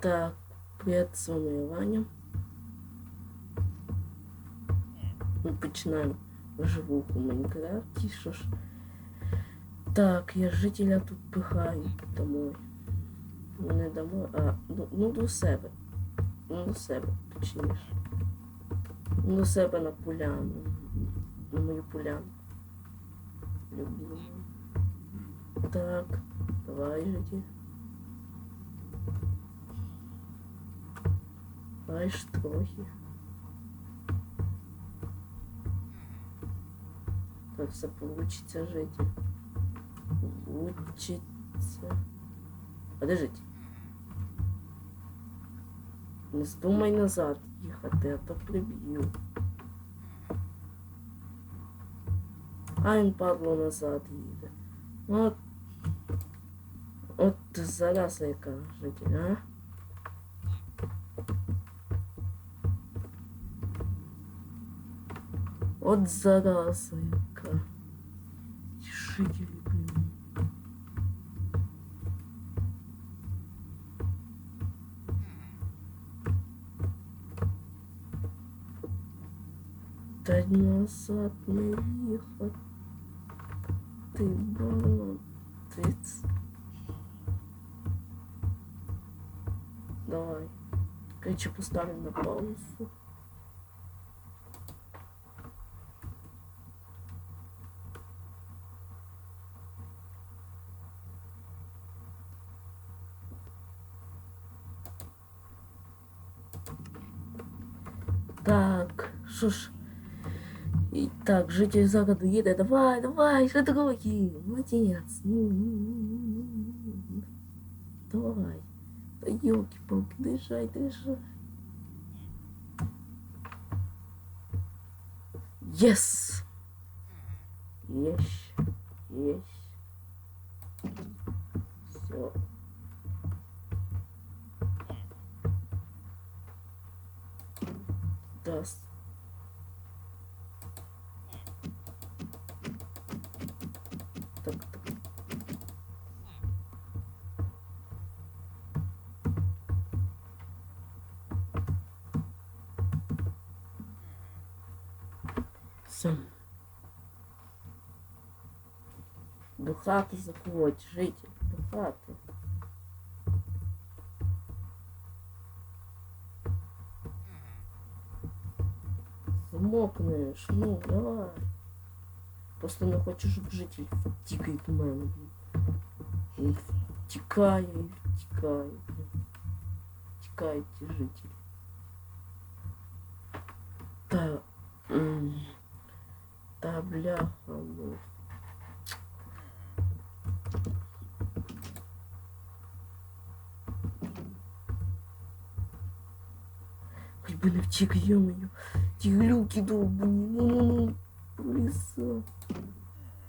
Так, привіт, з вами Ваня. Ми починаємо живуху в Майнкрафті, що ж. Так, я жителя тут пихаю домой. Ну, не домой, а ну, ну до себе. Ну, до себе, точніше. Ну, До себе на поляну. На мою поляну. Любимую. Так, давай, житель. Давай ж трохи. То все получится жить. Получится. Подождите. Не здумай назад їхати, а то приб'ю. А він падло назад їде. От. От зараза яка житель, а? От зараза яка. Жителі, блін. Та назад не їхати. Ти барон. Ти ц- Давай. Короче, поставим на паузу. Так, що ж. І так, житель загоду їде. Давай, давай, ну, ну, ну. Давай. Та елки-палки, дышай, дышай. Yes! Есть. Есть. Все. Даст. Так, так. Все. До житель, до хати. Замокнеш, ну, давай. Просто не хочу, щоб житель втікає до мене. блін. Він Втікає і втікає. блін. Втікають ті жителі. Та... м, Та бляха, ну. Хоч би не втік, йомою. Ті глюки довбані. Ну, ну, ну. Ліса.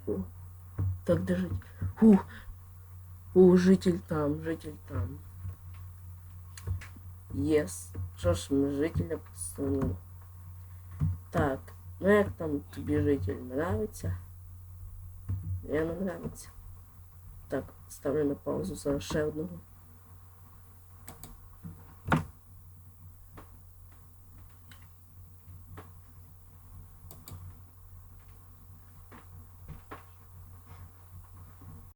О. Так, держить. Фух. О, житель там, житель там. Єс. Що ж ми жителя посунули? Так, ну як там тобі житель нравиться? Я не нравиться. Так, ставлю на паузу зараз ще одного.